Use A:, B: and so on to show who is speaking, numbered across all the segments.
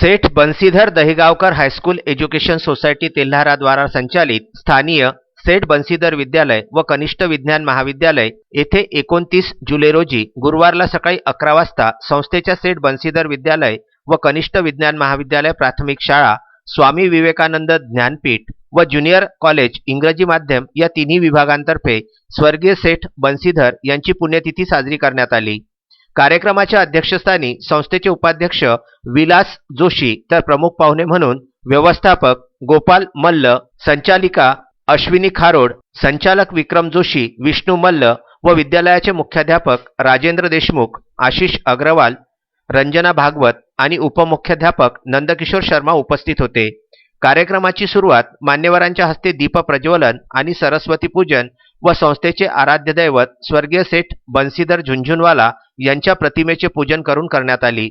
A: Seth Bansidhar Dahigaonkar high school education society तेल्हाराद्वारा संचालित स्थानीय सेठ बन्सीधर विद्यालय व कनिष्ठ विज्ञान महाविद्यालय येथे एकोणतीस जुलै रोजी गुरुवारला सकाळी अकरा वाजता संस्थेच्या सेठ बन्सीधर विद्यालय व कनिष्ठ विज्ञान महाविद्यालय प्राथमिक शाळा स्वामी विवेकानंद ज्ञानपीठ व ज्युनियर कॉलेज इंग्रजी माध्यम या तिन्ही विभागांतर्फे स्वर्गीय सेठ बन्सीधर यांची पुण्यतिथी साजरी करण्यात आली. कार्यक्रमाच्या अध्यक्षस्थानी संस्थेचे उपाध्यक्ष विलास जोशी तर प्रमुख पाहुणे म्हणून व्यवस्थापक गोपाल मल्ल संचालिका अश्विनी खारोड संचालक विक्रम जोशी विष्णू मल्ल व विद्यालयाचे मुख्याध्यापक राजेंद्र देशमुख आशिष अग्रवाल रंजना भागवत आणि उपमुख्याध्यापक नंदकिशोर शर्मा उपस्थित होते. कार्यक्रमाची सुरुवात मान्यवरांच्या हस्ते दीप प्रज्वलन आणि सरस्वती पूजन व संस्थेचे आराध्य दैवत स्वर्गीय सेठ बन्सीधर झुंझुनवाला यांच्या प्रतिमेचे पूजन करून करण्यात आली.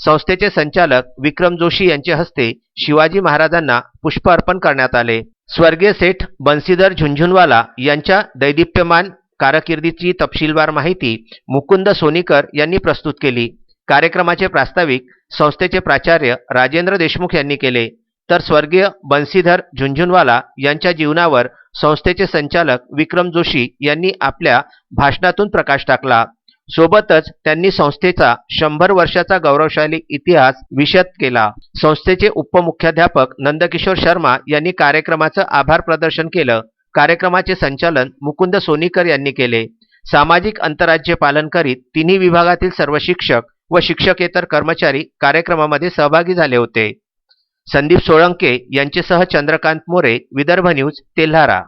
A: संस्थेचे संचालक विक्रम जोशी यांचे हस्ते शिवाजी महाराजांना पुष्प अर्पण करण्यात आले. स्वर्गीय सेठ बन्सीधर झुंझुनवाला यांच्या दैदिप्यमान कारकिर्दीची तपशीलवार माहिती मुकुंद सोनीकर यांनी प्रस्तुत केली. कार्यक्रमाचे प्रास्ताविक संस्थेचे प्राचार्य राजेंद्र देशमुख यांनी केले. तर स्वर्गीय बन्सीधर झुंझुनवाला यांच्या जीवनावर संस्थेचे संचालक विक्रम जोशी यांनी आपल्या भाषणातून प्रकाश टाकला. सोबतच त्यांनी संस्थेचा शंभर वर्षाचा गौरवशाली इतिहास विशद केला. संस्थेचे उपमुख्याध्यापक नंदकिशोर शर्मा यांनी कार्यक्रमाचं आभार प्रदर्शन केलं. कार्यक्रमाचे संचालन मुकुंद सोनीकर यांनी केले. सामाजिक अंतराचे पालन करीत तिन्ही विभागातील सर्व शिक्षक व शिक्षकेतर कर्मचारी कार्यक्रमामध्ये सहभागी झाले होते. संदीप सोळंके यांचेसह चंद्रकांत मोरे विदर्भ न्यूज तेल्हारा.